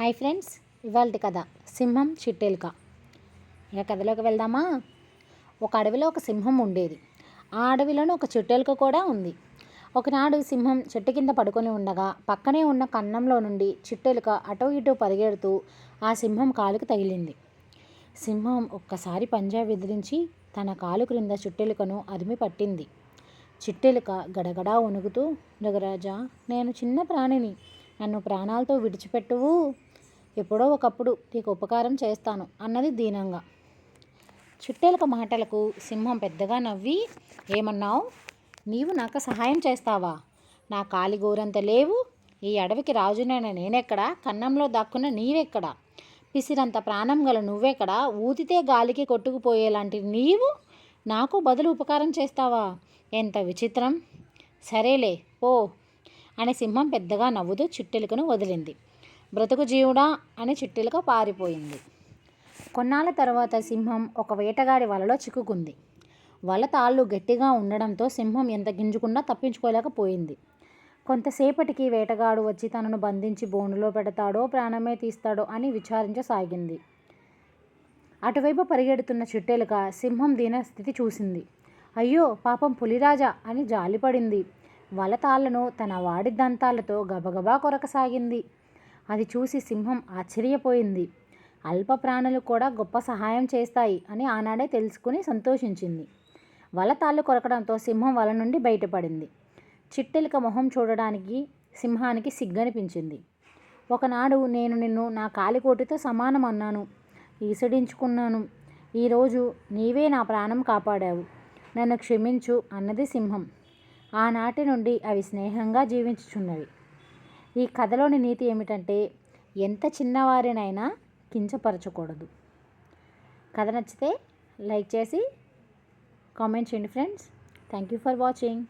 Hi friends ఇవాళ కథ. సింహం చిట్టెలుక. ఇక కథలోకి వెళ్దామా? ఒక అడవిలో ఒక సింహం ఉండేది. ఆ అడవిలోనే ఒక చిట్టెలుక కూడా ఉంది. ఒకనాడు సింహం చెట్టు కింద పడుకొని ఉండగా పక్కనే ఉన్న కన్నంలో నుండి చిట్టెలుక అటో ఇటో పరిగెడుతూ ఆ సింహం కాలుకు తగిలింది. సింహం ఒక్కసారి పంజా విదిలించి తన కాలు క్రింద చిట్టెలుకను అదిమి పట్టింది. చిట్టెలుక గడగడా వణుకుతూ నగరాజా నేను చిన్న ప్రాణిని. నన్ను ప్రాణాలతో విడిచిపెట్టువు. ఎప్పుడో ఒకప్పుడు నీకు ఉపకారం చేస్తాను అన్నది దీనంగా. చిట్టెలుక మాటలకు సింహం పెద్దగా నవ్వి ఏమన్నావు? నీవు నాకు సహాయం చేస్తావా? నా కాలి గోరంత లేవు ఈ అడవికి రాజునైన నేనెక్కడా? కన్నంలో దాక్కున్న నీవెక్కడా? పిసిరంత ప్రాణం గల నువ్వెక్కడా? ఊదితే గాలికి కొట్టుకుపోయేలాంటి నీవు నాకు బదులు ఉపకారం చేస్తావా? ఎంత విచిత్రం! సరేలే పో అని సింహం పెద్దగా నవ్వుతూ చిట్టెలుకను వదిలింది. బ్రతుకు జీవుడా అని చిట్టెలుగా పారిపోయింది. కొన్నాళ్ళ తర్వాత సింహం ఒక వేటగాడి వలలో చిక్కుకుంది. వల తాళ్ళు గట్టిగా ఉండడంతో సింహం ఎంత గింజుకున్నా తప్పించుకోలేకపోయింది. కొంతసేపటికి వేటగాడు వచ్చి తనను బంధించి బోనులో పెడతాడో ప్రాణమే తీస్తాడో అని విచారించసాగింది. అటువైపు పరిగెడుతున్న చిట్టెలుక సింహం దీనస్థితి చూసింది. అయ్యో పాపం పులిరాజా అని జాలిపడింది. వల తాళ్ళను తన వాడి దంతాలతో గబగబా కొరకసాగింది. అది చూసి సింహం ఆశ్చర్యపోయింది. అల్ప ప్రాణులు కూడా గొప్ప సహాయం చేస్తాయి అని ఆనాడే తెలుసుకుని సంతోషించింది. వల తాళ్ళు కొరకడంతో సింహం వల నుండి బయటపడింది. చిట్టెలిక మొహం చూడడానికి సింహానికి సిగ్గనిపించింది. ఒకనాడు నేను నిన్ను నా కాలికోటితో సమానం అన్నాను. ఈసడించుకున్నాను. ఈరోజు నీవే నా ప్రాణం కాపాడావు. నన్ను క్షమించు అన్నది సింహం. ఆనాటి నుండి అవి స్నేహంగా జీవించుచున్నవి. ఈ కథలోని నీతి ఏమిటంటే ఎంత చిన్నవారినైనా కించపరచకూడదు. కథ నచ్చితే లైక్ చేసి కామెంట్ చేయండి friends. Thank you for watching.